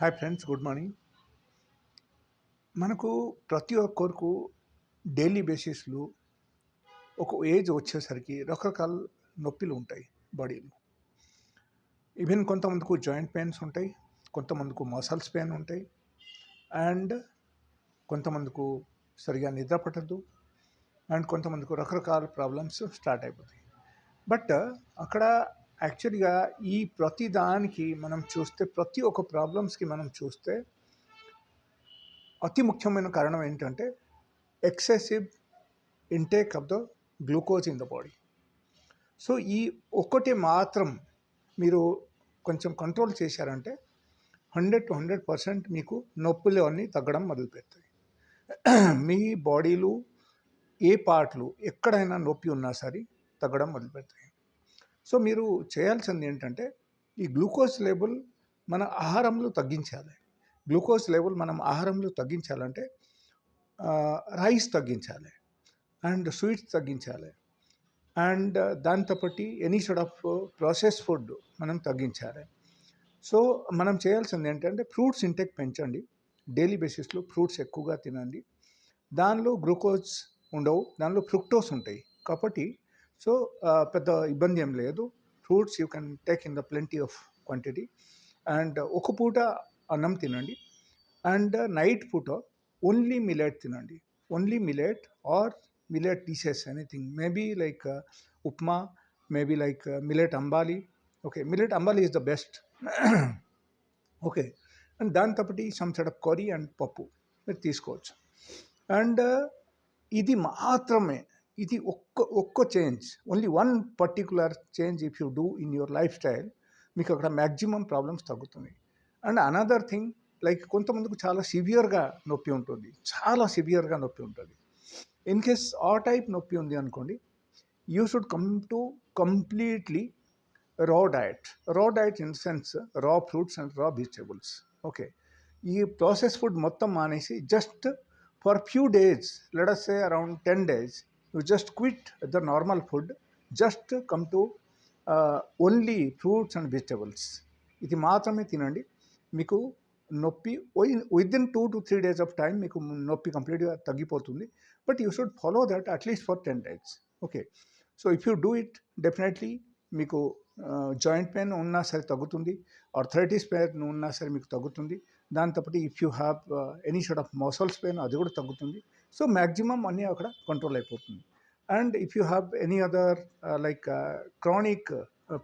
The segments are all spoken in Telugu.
Hi friends good morning. మనకు ప్రతి ఒక్కరికి డైలీ బేసిస్లో ఒక ఏజ్ వచ్చేసరికి రకరకాల నొప్పిలు ఉంటాయి బాడీలో. ఈవెన్ కొంతమందికి జాయింట్ పెయిన్స్ ఉంటాయి కొంతమందికి మసల్స్ పెయిన్ ఉంటాయి అండ్ కొంతమందికి సరిగా నిద్ర పట్టదు అండ్ కొంతమందికి రకరకాల ప్రాబ్లమ్స్ స్టార్ట్ అయిపోతాయి. బట్ అక్కడ యాక్చువల్గా ఈ ప్రతి దానికి మనం చూస్తే ప్రతి ఒక్క ప్రాబ్లమ్స్కి మనం చూస్తే అతి ముఖ్యమైన కారణం ఏంటంటే excessive intake of the glucose in the body. So ఈ ఒక్కటి మాత్రం మీరు కొంచెం కంట్రోల్ చేశారంటే హండ్రెడ్ టు హండ్రెడ్ పర్సెంట్ మీకు నొప్పులు అన్నీ తగ్గడం మొదలుపెడతాయి. మీ బాడీలో ఏ పార్ట్లు ఎక్కడైనా నొప్పి ఉన్నా సరే తగ్గడం మొదలుపెడతాయి. సో మీరు చేయాల్సింది ఏంటంటే ఈ గ్లూకోజ్ లెవెల్ మన ఆహారంలో తగ్గించాలి. గ్లూకోజ్ లెవెల్ మనం ఆహారంలో తగ్గించాలంటే రైస్ తగ్గించాలి అండ్ స్వీట్స్ తగ్గించాలి and దాంతోపాటి any sort of process food మనం తగ్గించాలి. సో మనం చేయాల్సింది ఏంటంటే ఫ్రూట్స్ ఇంటెక్ పెంచండి. డైలీ బేసిస్లో ఫ్రూట్స్ ఎక్కువగా తినండి. దానిలో గ్లూకోజ్ ఉండవు దానిలో ఫ్రుక్టోస్ ఉంటాయి. కాబట్టి సో పెద్ద ఇబ్బంది ఏం లేదు. Fruits you can take in the plenty of quantity. And ఒక పూట అన్నం తినండి. అండ్ నైట్ పూట ఓన్లీ మిలెట్ తినండి. Only millet or millet dishes anything. Maybe like upma maybe like millet ambali. Okay millet ambali is the best. Okay and దాంతోపాటి some set of curry and పప్పు మీరు తీసుకోవచ్చు. అండ్ ఇది మాత్రమే ఇది ఒక్క ఒక్క change only one particular change if you do in your lifestyle మీకు అక్కడ మ్యాక్సిమం ప్రాబ్లమ్స్ తగ్గుతుంది అండ్ అనదర్ థింగ్ లైక్ కొంతమందికి చాలా సివియర్గా నొప్పి ఉంటుంది. చాలా సివియర్గా నొప్పి ఉంటుంది. ఇన్ కేస్ ఆ టైప్ నొప్పి ఉంది అనుకోండి you should come to completely raw diet raw diet in sense raw fruits and raw vegetables okay ఈ ప్రాసెస్ ఫుడ్ మొత్తం మానేసి just for few days let say around ten days you just quit the normal food. Just come to only fruits and vegetables ఇది మాత్రమే తినండి. మీకు నొప్పి within two to three days of time మీకు నొప్పి కంప్లీట్గా తగ్గిపోతుంది. But you should follow that at least for ten days okay so if you do it definitely మీకు uh, జాయింట్ పెయిన్ ఉన్నా సరే తగ్గుతుంది. ఆర్థరైటిస్ పెయిన్ ఉన్నా సరే మీకు తగ్గుతుంది. దాంతోపాటు if you have any short of muscles pain అది కూడా తగ్గుతుంది. సో మ్యాక్సిమం అన్నీ అక్కడ కంట్రోల్ అయిపోతుంది. And if you have any other like chronic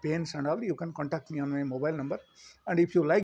pains and all you can contact me on my mobile number and if you like